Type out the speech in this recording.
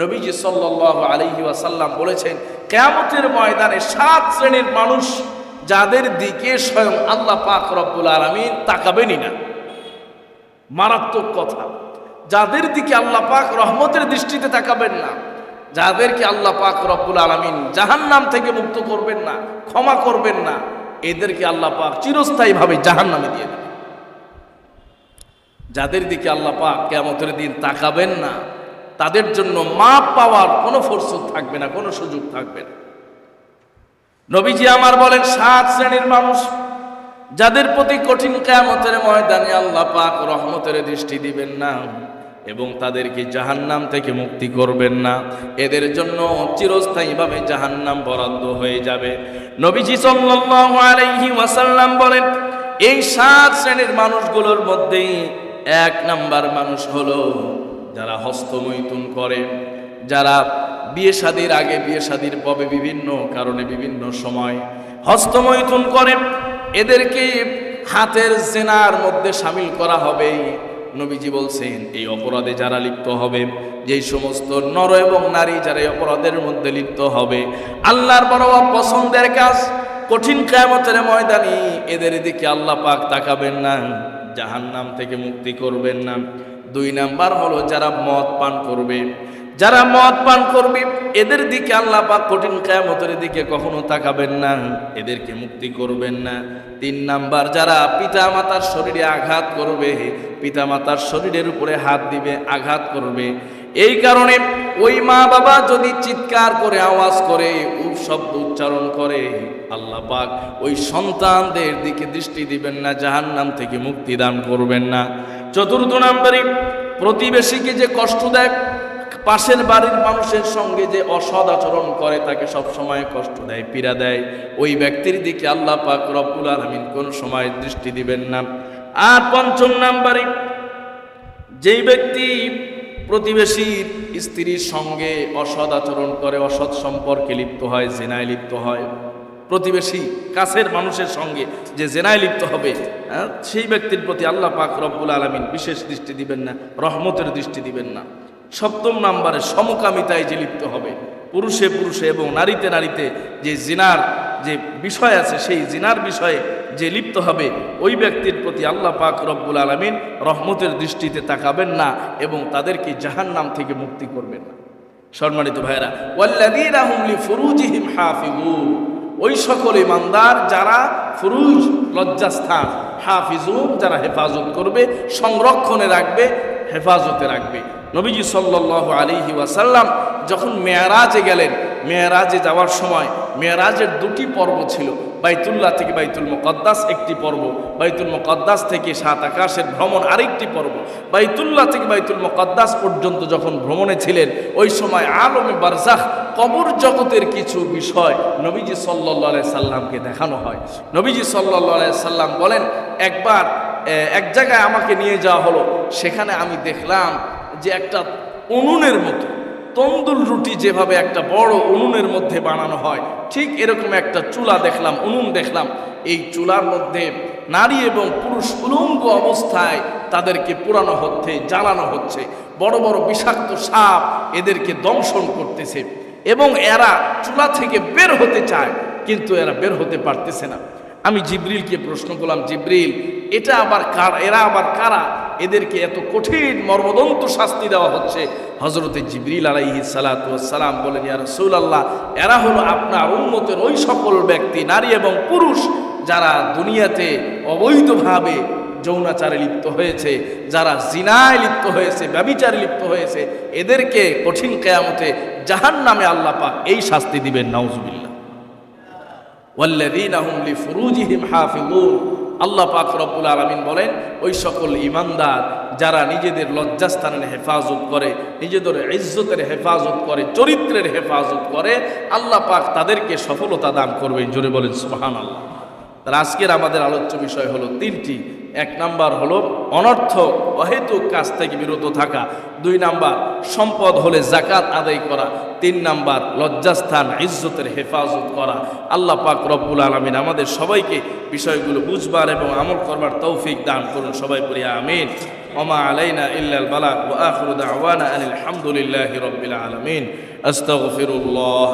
নবীজি সাল্লাহ আলহি ওয়াসাল্লাম বলেছেন, কেয়ামতের ময়দানে সাত শ্রেণির মানুষ যাদের দিকে স্বয়ং আল্লাহ পাক রব্বুল আলমিন তাকাবেনই না। মারাত্মক কথা। যাদের দিকে আল্লাহ পাক রহমতের দৃষ্টিতে তাকাবেন না, যাদেরকে আল্লাহ পাক রব্বুল আলমিন জাহান্নাম থেকে মুক্ত করবেন না, ক্ষমা করবেন না, এদেরকে আল্লাহ পাক চিরস্থায়ীভাবে জাহান্নামে দিয়ে দেবেন। যাদের দিকে আল্লাহ পাক কেমতের দিন তাকাবেন না তাদের জন্য মাপ পাওয়ার কোনো ফরসত থাকবে না, কোনো সুযোগ থাকবে না। নবীজি আমার বলেন, সাত শ্রেণির মানুষ, যাদের প্রতি কঠিন কেমতের ময়দানে আল্লাহ পাক রহমতের দৃষ্টি দিবেন না এবং তাদেরকে জাহান্নাম থেকে মুক্তি করবেন না, এদের জন্য চিরস্থায়ীভাবে জাহান্নাম বরাদ্দ হয়ে যাবে। নবীজি ওয়াসাল্লাম বলেন, এই সাত শ্রেণির মানুষগুলোর মধ্যেই এক নাম্বার মানুষ হলো যারা হস্তমৈথুন করে, যারা বিয়ে শাদির আগে বিয়ে শাদির পবে বিভিন্ন কারণে বিভিন্ন সময় হস্তমৈথুন করে, এদেরকে হাতের জেনার মধ্যে সামিল করা হবে। নবীজি বলছেন, এই অপরাধে যারা লিপ্ত হবে, যেই সমস্ত নর এবং নারী যারা এই অপরাধের মধ্যে লিপ্ত হবে, আল্লাহর বড় পছন্দের কাজ, কঠিন কায়ামতের ময়দানি এদের দিকে আল্লাহ পাক তাকাবেন না, জাহান্নাম থেকে মুক্তি করবেন না। দুই নাম্বার হলো যারা মদ পান করবে। যারা মদ পান করবে, এদের দিকে আল্লাহ পাক কঠিন কায়ামতের দিকে কখনো তাকাবেন না, এদেরকে মুক্তি করবেন না। তিন নাম্বার, যারা পিতা মাতার শরীরে আঘাত করবে পিতা মাতার শরীরের উপরে হাত দিবে, আঘাত করবে। এই কারণে ওই মা বাবা যদি চিৎকার করে, আওয়াজ করে শব্দ উচ্চারণ করে, আল্লাহ পাক ওই সন্তানদের দিকে দৃষ্টি দিবেন না, জাহান্নাম থেকে মুক্তি দান করবেন না। চতুর্থ নাম্বারে, প্রতিবেশীকে যে কষ্ট দেয়, পাশের বাড়ির মানুষের সঙ্গে যে অসৎ আচরণ করে, তাকে সব সময় কষ্ট দেয়, পীড়া দেয়। ওই ব্যক্তির দিকে আল্লাহ পাক রব্বুল আলমিন কোন সময় দৃষ্টি দিবেন না। আর পঞ্চম নাম্বারে, যেই ব্যক্তি প্রতিবেশীর স্ত্রীর সঙ্গে অসৎ আচরণ করে, অসৎ সম্পর্কে লিপ্ত হয় জেনায় লিপ্ত হয় প্রতিবেশী কাছের মানুষের সঙ্গে যে জেনায় লিপ্ত হবে হ্যাঁ, সেই ব্যক্তির প্রতি আল্লাহ পাক রব্বুল আলমিন বিশেষ দৃষ্টি দিবেন না রহমতের দৃষ্টি দিবেন না। সপ্তম নাম্বারে সমকামিতায় যে লিপ্ত হবে পুরুষে পুরুষে এবং নারীতে নারীতে যে জিনার যে বিষয় আছে সেই জিনার বিষয়ে যে লিপ্ত হবে ওই ব্যক্তির প্রতি আল্লাহ পাক রব্বুল আলমিন রহমতের দৃষ্টিতে তাকাবেন না এবং তাদেরকে জাহান নাম থেকে মুক্তি করবেন না। সম্মানিত ভাইরা ওয়াল্লাযীনা হুম লিফুরুজিহিম হাফিজুন ওই সকল ইমানদার যারা ফুরুজ, লজ্জাস্থান, হাফিজুন যারা হেফাজত করবে, সংরক্ষণে রাখবে, হেফাজতে রাখবে। নবীজি সাল্লাল্লাহু আলাইহি ওয়াসাল্লাম যখন মেয়ারাজে গেলেন, মেয়ারাজে যাওয়ার সময় মেয়ারাজের দুটি পর্ব ছিল, বাইতুল্লাহ থেকে বাইতুল মুকদ্দাস একটি পর্ব, বাইতুল মুকদ্দাস থেকে সাত আকাশের ভ্রমণ আরেকটি পর্ব, বাইতুল্লাহ থেকে বাইতুল মুকদ্দাস পর্যন্ত যখন ভ্রমণে ছিলেন, ওই সময় আলমে বারজাখ কবর জগতের কিছু বিষয় নবীজি সাল্লাহ সাল্লামকে দেখানো হয়। নবীজি সাল্লাহ সাল্লাম বলেন, একবার এক জায়গায় আমাকে নিয়ে যাওয়া হলো। সেখানে আমি দেখলাম যে একটা উনুনের মতো তন্দুল রুটি যেভাবে একটা বড় উনুনের মধ্যে বানানো হয়, ঠিক এরকম একটা চুলা দেখলাম, উনুন দেখলাম। এই চুলার মধ্যে নারী এবং পুরুষ উলঙ্গ অবস্থায় তাদেরকে পুরানো হচ্ছে, জ্বালানো হচ্ছে। বড় বড় বিষাক্ত সাপ এদেরকে দংশন করতেছে। এবং এরা চুলা থেকে বের হতে চায়, কিন্তু এরা বের হতে পারতেছে না। আমি জিব্রিলকে প্রশ্ন করলাম, জিব্রিল, এটা আবার কার, এরা আবার কারা? এদেরকে এত কঠিন মর্মদন্ত শাস্তি দেওয়া হচ্ছে। হজরতে জিবরিল আলাইহি সালাম বলেন, ইয়া রাসূলুল্লাহ, এরা হলো আপনার উম্মতের ওই সকল ব্যক্তি, নারী এবং পুরুষ, যারা দুনিয়াতে অবৈধভাবে যৌনাচারে লিপ্ত হয়েছে, যারা জিনায় লিপ্ত হয়েছে, ব্যবিচারে লিপ্ত হয়েছে, এদেরকে কঠিন কেয়ামতে জাহান নামে আল্লাহ পাক এই শাস্তি দিবেন, নাউজুবিল্লাহ। আল্লাহ পাক রব্বুল আলামিন বলেন, ওই সকল ইমানদার যারা নিজেদের লজ্জাস্থানের হেফাজত করে, নিজেদের ইজ্জতের হেফাজত করে, চরিত্রের হেফাজত করে, আল্লাহ পাক তাদেরকে সফলতা দান করবে জোরে বলেন সুবহান আল্লাহ তার আজকের আমাদের আলোচ্য বিষয় হলো তিনটি এক নাম্বার হলো অনর্থক, অহেতুক কাজ থেকে বিরত থাকা। দুই নাম্বার, সম্পদ হলে জাকাত আদায় করা। তিন নাম্বার, লজ্জাস্থান, ইজ্জতের হেফাজত করা। আল্লাহ পাক রব্বুল আলমিন আমাদের সবাইকে বিষয়গুলো বুঝবার এবং আমল করবার তৌফিক দান করুন সবাই পড়িয়া আমিন। ওমা আলাইনা ইল্লাল বালাগ ওয়া আখিরু দাওয়ানা আনিল হামদুলিল্লাহি রাব্বিল আলামিন। আস্তাগফিরুল্লাহ।